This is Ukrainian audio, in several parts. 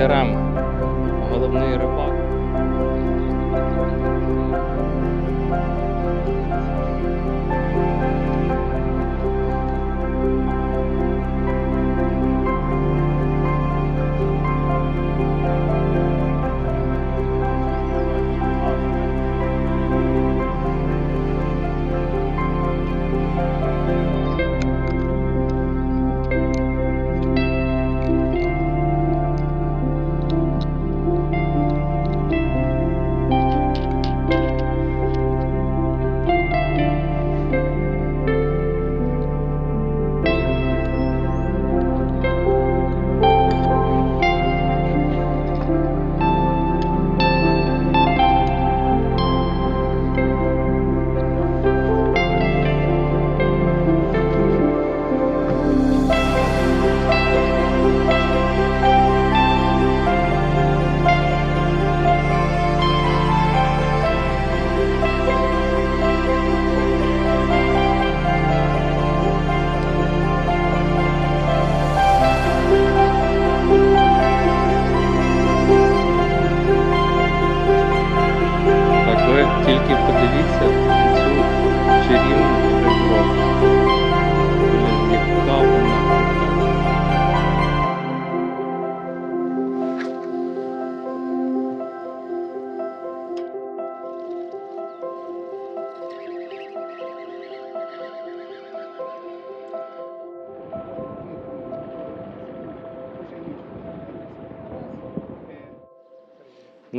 Герема, головний рибак.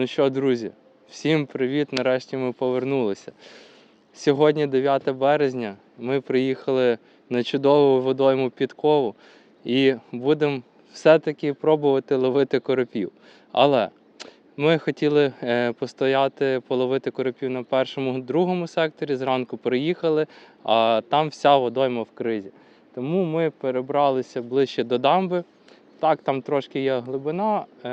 Ну що, друзі, всім привіт! Нарешті ми повернулися. Сьогодні 9 березня. Ми приїхали на чудову водойму Підкову і будемо все-таки пробувати ловити коропів. Але ми хотіли е, постояти, половити коропів на першому, другому секторі. Зранку приїхали, а там вся водойма в кризі. Тому ми перебралися ближче до дамби. Так, там трошки є глибина, е,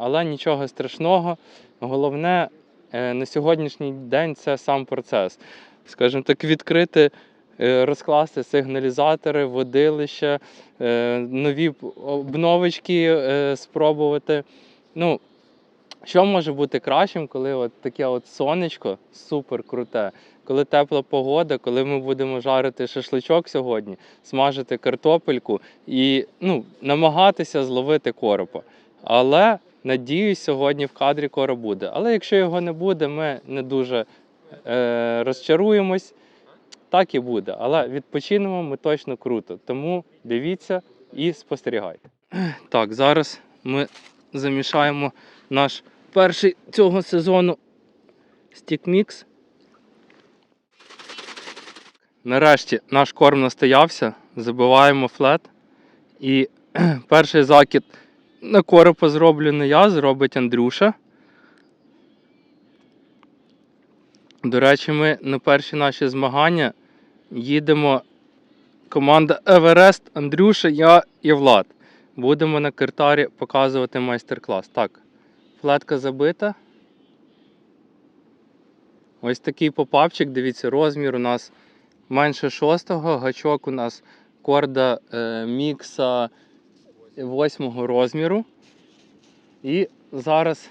але нічого страшного. Головне е, на сьогоднішній день це сам процес. Скажімо так, відкрити, е, розкласти сигналізатори, водилища, е, нові обновочки спробувати. Ну, що може бути кращим, коли от таке от сонечко супер круте, коли тепла погода, коли ми будемо жарити шашличок сьогодні, смажити картопельку і ну, намагатися зловити коропа. Але надіюсь, сьогодні в кадрі короб буде. Але якщо його не буде, ми не дуже е, розчаруємось. Так і буде. Але відпочинемо ми точно круто. Тому дивіться і спостерігайте. Так, зараз ми замішаємо наш перший цього сезону стікмікс. Нарешті наш корм настоявся, забиваємо флет. І перший закид на коропа зроблю не я, зробить Андрюша. До речі, ми на перші наші змагання їдемо команда Еверест, Андрюша, я і Влад. Будемо на картарі показувати майстер-клас. Так, флетка забита. Ось такий попапчик, дивіться, розмір у нас менше шостого, гачок у нас корда е, мікса восьмого розміру. І зараз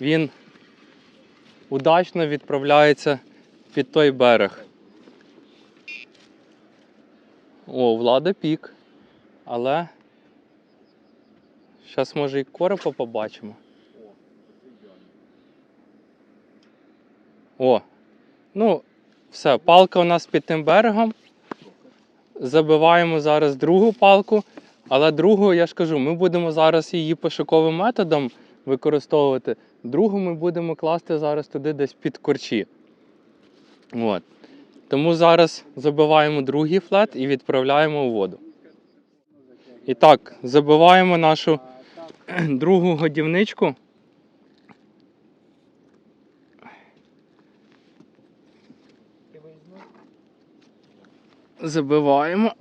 він удачно відправляється під той берег. О, влада пік. Але зараз може і коропа побачимо. О, ну, все, палка у нас під тим берегом. Забиваємо зараз другу палку. Але другу, я ж кажу, ми будемо зараз її пошуковим методом використовувати. Другу ми будемо класти зараз туди десь під корчі. От. Тому зараз забиваємо другий флет і відправляємо у воду. І так, забиваємо нашу другу годівничку. Забиваємо.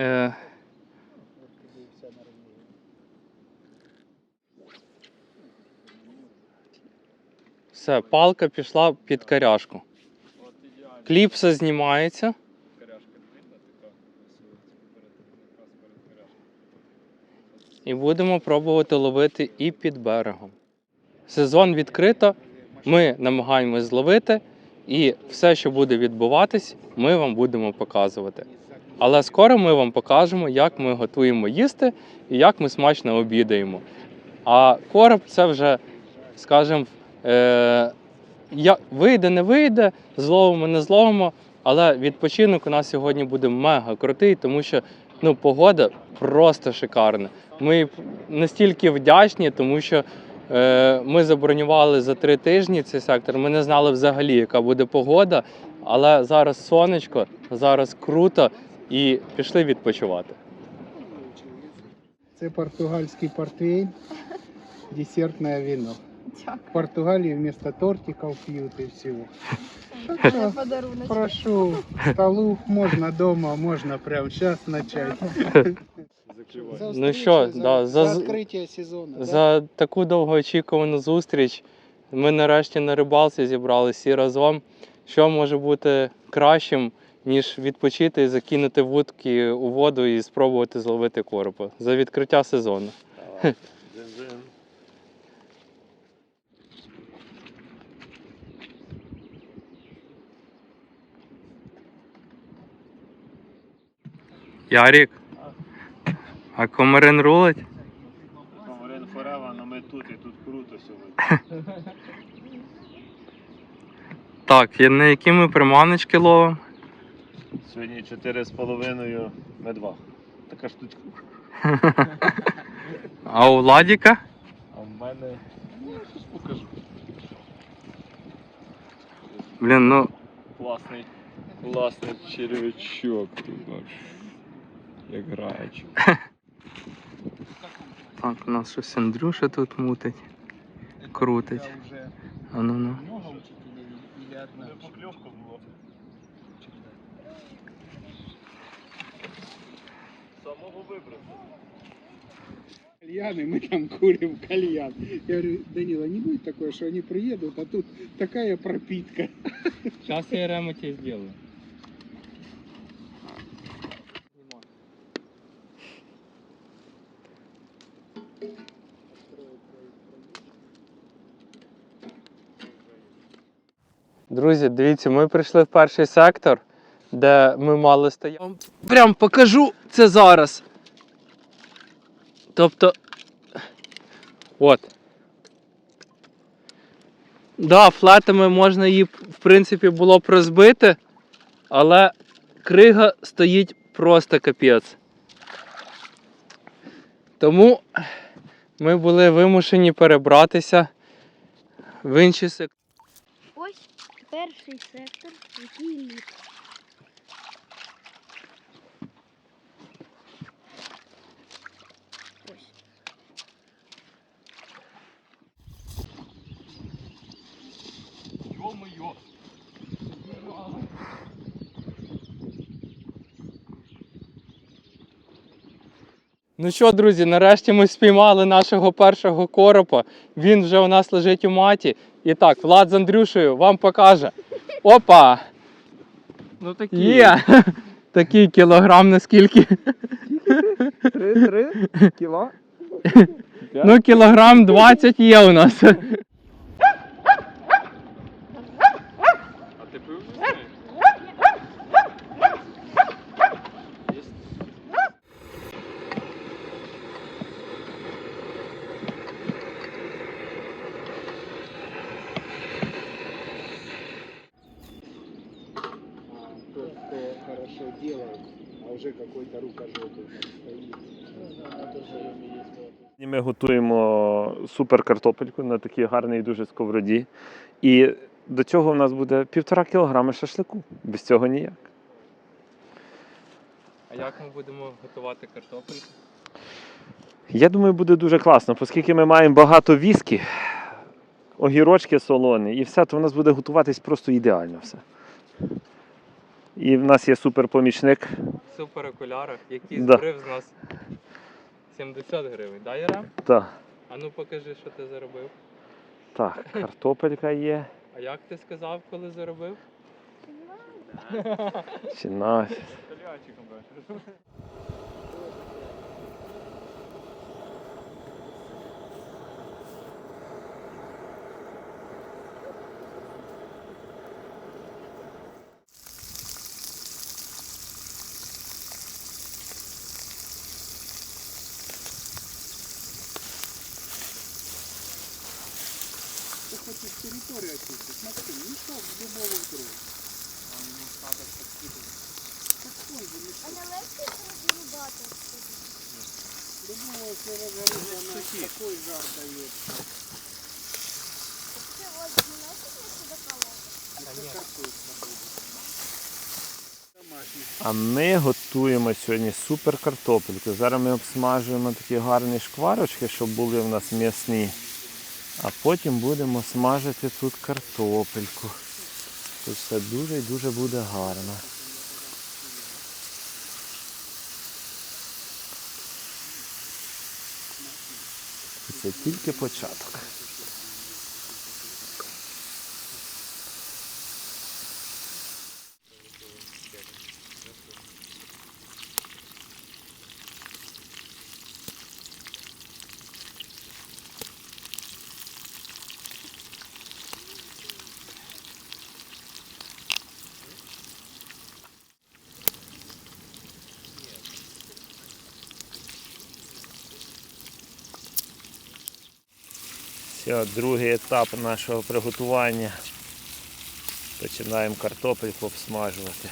Е, все, палка пішла під коряшку. Кліпса знімається. і будемо пробувати ловити і під берегом. Сезон відкрито, ми намагаємось зловити, і все, що буде відбуватись, ми вам будемо показувати. Але скоро ми вам покажемо, як ми готуємо їсти і як ми смачно обідаємо. А короб це вже, скажімо, е, вийде, не вийде, зловимо, не зловимо. Але відпочинок у нас сьогодні буде мега крутий, тому що ну, погода просто шикарна. Ми настільки вдячні, тому що ми забронювали за три тижні цей сектор. Ми не знали взагалі, яка буде погода. Але зараз сонечко, зараз круто і пішли відпочивати. Це португальський портвейн, десертне вино. В Португалії вместо тортиків п'ють і всього. Так що прошу, столу можна дома, можна прямо зараз почати. За Ну що, за, да, за- за відкриття сезону. да? За таку довгоочікувану зустріч ми нарешті на рибалці зібралися всі разом. Що може бути кращим, ніж відпочити і закинути вудки у воду і спробувати зловити коропа за відкриття сезону. Ярік, а комарин рулить? Комарин Форева, але ми тут і тут круто сьогодні. Так, і на які ми приманочки ловимо? Сьогодні 4,5 медва. Така штучка. А у Владіка? А в мене. Ну, щось покажу. Блін, ну Класний. Класний червячок, ти бачиш. Як граючи. так, у нас щось Андрюша тут мутить, крутить. А ну ну. Самого вибрати. Кальяны, мы там курим кальян. Я говорю, Данила, не будет такое, что они приедут, а тут такая пропитка. Сейчас я ремо тебе сделаю. Друзі, дивіться, ми прийшли в перший сектор, де ми мали стояти. Прям покажу це зараз. Тобто. От. Да, флетами можна її, в принципі, було б розбити, але крига стоїть просто капець. Тому ми були вимушені перебратися в інший сектор. Перший сектор, який літ. Ось. Йо-моє! Ну що, друзі, нарешті ми спіймали нашого першого коропа. Він вже у нас лежить у маті. І так, Влад з Андрюшею вам покаже. Опа! Ну такі. Є! Такий кілограм наскільки? Три-три кіло. Ну, кілограм 20 є у нас. Ми готуємо супер картопельку на такій гарній дуже сковороді. І до цього в нас буде півтора кілограми шашлику. Без цього ніяк. А як ми будемо готувати картопельку? Я думаю, буде дуже класно, оскільки ми маємо багато віскі, огірочки солоні, і все, то в нас буде готуватись просто ідеально все. І в нас є супер помічник. Супер окуляри, який Да. збрив з нас 70 гривень. Да, Яра? Так, А ну покажи, що ти заробив. так, картопелька є. А як ти сказав, коли заробив? Чи Максим, мешок с дубовых дров. Какой же мешок? А не легше розрубати? Дубовая, если разгорится, она такой жар дает. Це ось не легше сюди колоти? Это картошка будет. А ми готуємо сьогодні супер картопельку. Зараз ми обсмажуємо такі гарні шкварочки, щоб були в нас м'ясні. А потім будемо смажити тут картопельку. Тут все дуже і дуже буде гарно. Це тільки початок. Все, другий етап нашого приготування. Починаємо картопельку обсмажувати.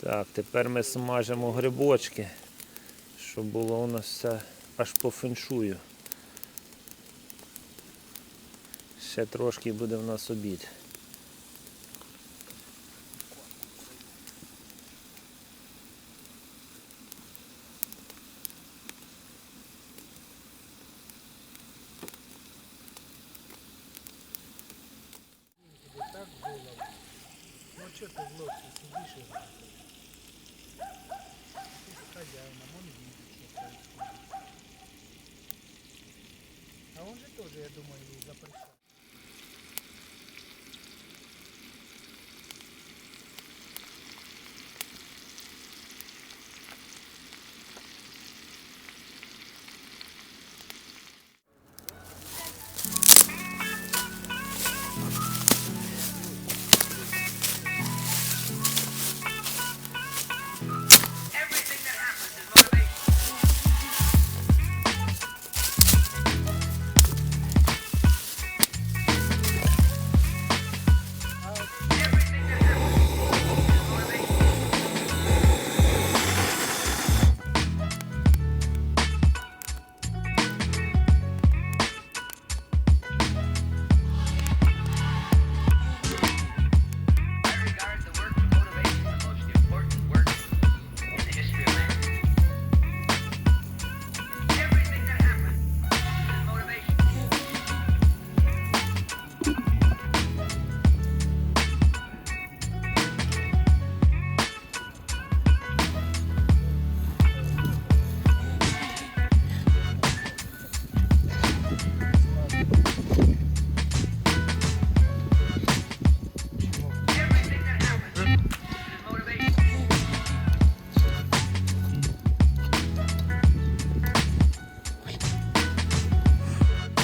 Так, тепер ми смажимо грибочки, щоб було у нас все аж по феншую. Ще трошки буде в нас обід. А он же тоже, я думаю, ей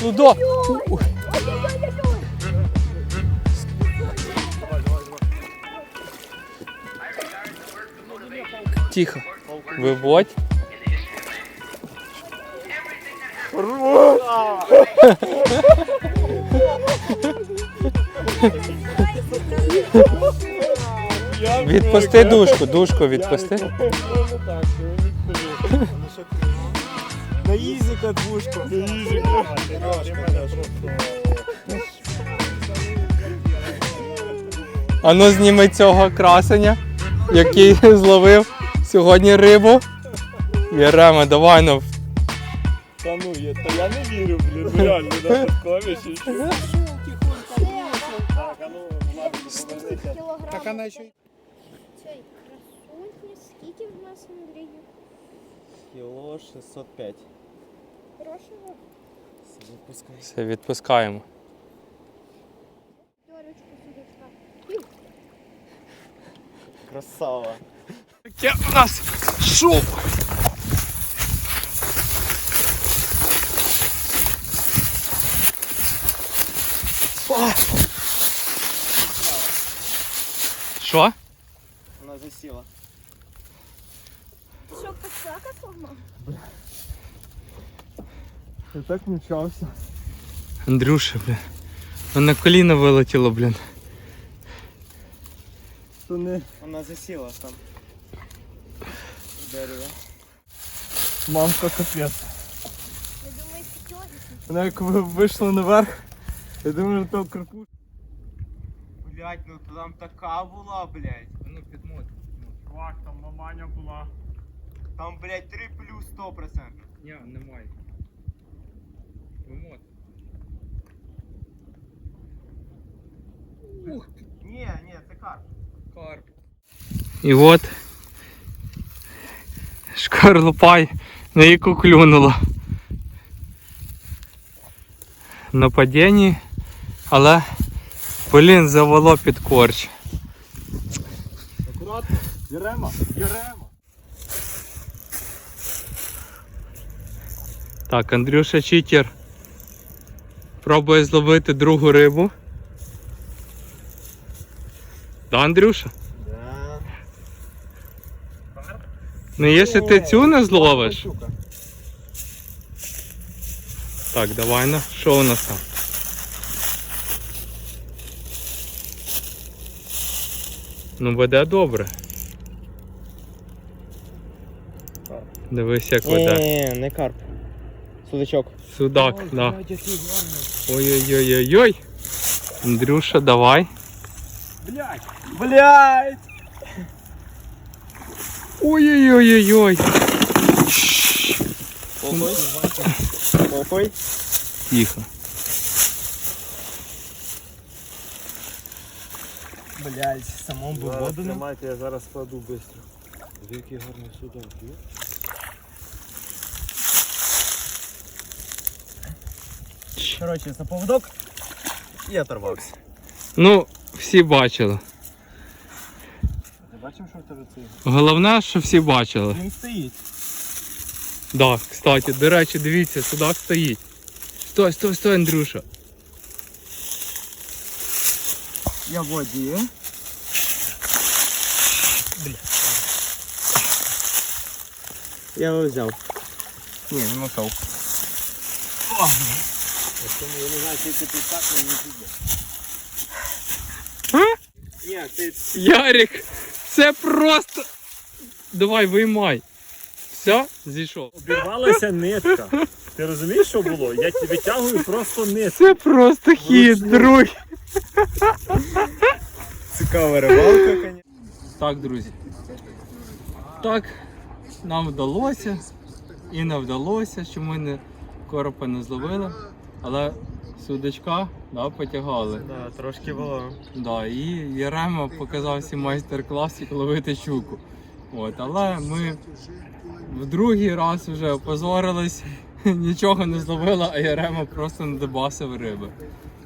Everything that happens Відпусти дужку, дужку відпусти. На ізіка двушку. На ізіка. А ну зніми цього красення, який зловив сьогодні рибу. Ярема, давай ну. Та ну, я, та я не вірю, блін, ну реально, на подкові чи що. Так, а ну, ладно, повернися. Так она еще Цей красунь, скільки в нас Андрію? Кіло 605. Хорошого. Все, відпускаємо. Все, відпускаємо. Красава. Таке у нас шов. Що? Вона засіла. Що, косяка сломав? Я так мчався. Андрюша, блін. На коліна вилетіло, блін. То не Вона засіла там. Дерево. мамка капець. Я думаю, серйозно. Вона як ви вийшла наверх, я думаю, що то крикуш. Блять, ну то там така була, блять. Ну, підмоти. Чувак, там маманя була. Там, блять, 3 плюс 100%. Ні, немає. Вимот. Ні, ні, це карп. Карп. І от шкарлупай на яку клюнуло. На падінні, але блін, завело під корч. Акуратно, Єрема, Єрема. Так, Андрюша Читер пробує зловити другу рибу. Да, Андрюша? Да. Ну якщо ти цю не зловиш. Так, давай на. Що у нас там? Ну веде добре. Дивись, як веде. Ні, не карп. Судачок. Судак, да. Ой-ой-ой-ой-ой. Андрюша, давай. Блять! Блять! Ой-ой-ой-ой-ой. Похуй. Похуй. Тихо. Блять, самому би воду не тримайте, я зараз кладу швидко. Який гарний судак. є. Коротше, за поводок і оторвався. Ну, всі бачили. Бачив, що в тебе цей? Головне, що всі бачили. Він стоїть. Да, кстати, до речі, дивіться, судак стоїть. Стой, стой, стой, Андрюша. Я в воді. Я його взяв. Ні, не мотав. Я не знаю, чи це так, але не піде. Ні, ти Ярик, це просто. Давай, виймай. Все, зійшов. Обірвалася нитка. Ти розумієш, що було? Я ті- витягую просто нитку. Це просто хід, друг. цікава рибалка, конечно. Так, друзі. Так, нам вдалося і не вдалося, що ми не коропа не зловили, але судачка да, потягали. Да, трошки було. Да, і Єрема показав всі майстер-клас, як ловити щуку. От, але ми в другий раз вже опозорились, нічого не зловили, а Єрема просто надебасив риби.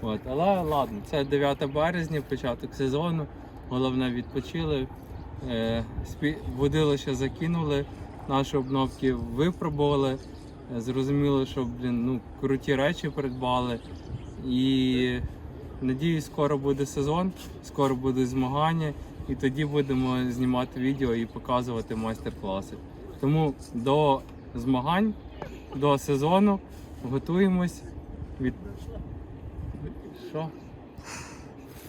От, але ладно, це 9 березня, початок сезону. Головне відпочили, е, водилище закинули, наші обновки випробували. Е, Зрозуміло, що блін, ну, круті речі придбали. І Надіюсь, скоро буде сезон, скоро будуть змагання, і тоді будемо знімати відео і показувати майстер-класи. Тому до змагань, до сезону готуємось від. Що?